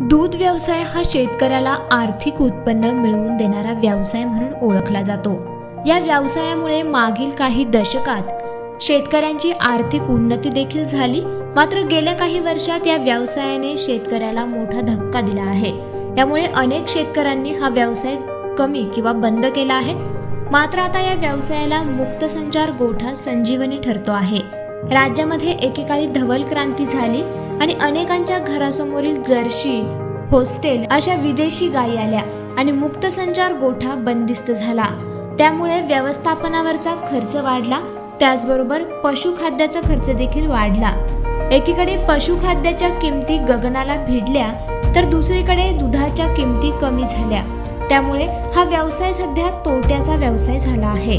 दूध व्यवसाय हा शेतकऱ्याला आर्थिक उत्पन्न मिळवून देणारा व्यवसाय म्हणून ओळखला जातो. या व्यवसायामुळे मागील काही दशकात शेतकऱ्यांची आर्थिक उन्नती देखील झाली. मात्र गेल्या काही वर्षात या व्यवसायाने शेतकऱ्याला मोठा धक्का दिला आहे. त्यामुळे अनेक शेतकऱ्यांनी हा व्यवसाय कमी किंवा बंद केला आहे. मात्र आता या व्यवसायाला मुक्त संचार गोठा संजीवनी ठरतो आहे. राज्यामध्ये एकेकाळी धवल क्रांती झाली. आणि अनेकांच्या घरासमोरील जर्शी होस्टेल अशा विदेशी गायी आल्या आणि मुक्त संचार गोठा बंदिस्त झाला. त्यामुळे व्यवस्थापनावरचा खर्च वाढला त्याचबरोबर पशुखाद्याचा खर्च देखील वाढला. एकीकडे पशुखाद्याच्या किमती गगनाला भिडल्या तर दुसरीकडे दुधाच्या किमती कमी झाल्या. त्यामुळे हा व्यवसाय सध्या तोट्याचा व्यवसाय झाला आहे.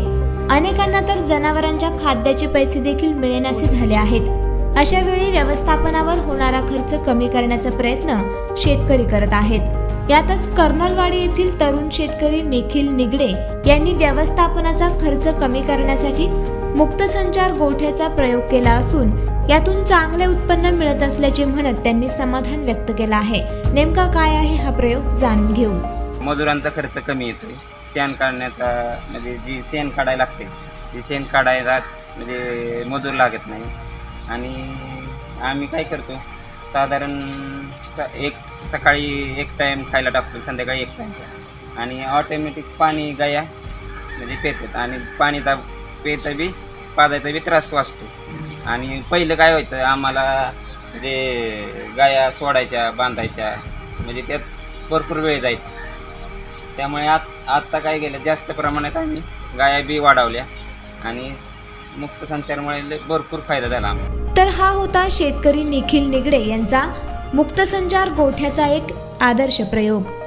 अनेकांना तर जनावरांच्या खाद्याचे पैसे देखील मिळेनासे झाले आहेत. अशा वेळी व्यवस्थापनावर होणारा खर्च कमी करण्याचा प्रयत्न शेतकरी करत आहेत. यातच कर्नलवाडी येथील तरुण शेतकरी निखिल निगडे यांनी व्यवस्थापनाचा खर्च कमी करण्यासाठी मुक्त संचार गोठ्याचा प्रयोग केला असून यातून चांगले उत्पन्न मिळत असल्याचे म्हणत त्यांनी समाधान व्यक्त केलं आहे. नेमका काय आहे हा प्रयोग जाणून घेऊ. मजुरांचा खर्च कमी येतोय. शेण काढण्याचा म्हणजे जी शेण काढायला लागते ती शेण काढायला म्हणजे मजूर लागत नाही. आणि आम्ही काय करतो साधारण स- एक सकाळी एक टाईम खायला टाकतो संध्याकाळी एक टाईम आणि ऑटोमॅटिक पाणी गाया म्हणजे पेतात. आणि पाणीचा पेता बी पाजायचा बी त्रास वाचतो. आणि पहिलं काय व्हायचं आम्हाला म्हणजे गाया सोडायच्या बांधायच्या म्हणजे त्यात भरपूर वेळ जायचा. त्यामुळे आत आत्ता काय केलं जास्त प्रमाणात आम्ही गाया बी वाढवल्या. आणि मुक्त संचारमुळे भरपूर फायदा झाला आम्हाला. तर हा होता शेतकरी निखिल निगडे यांचा मुक्तसंचार गोठ्याचा एक आदर्श प्रयोग.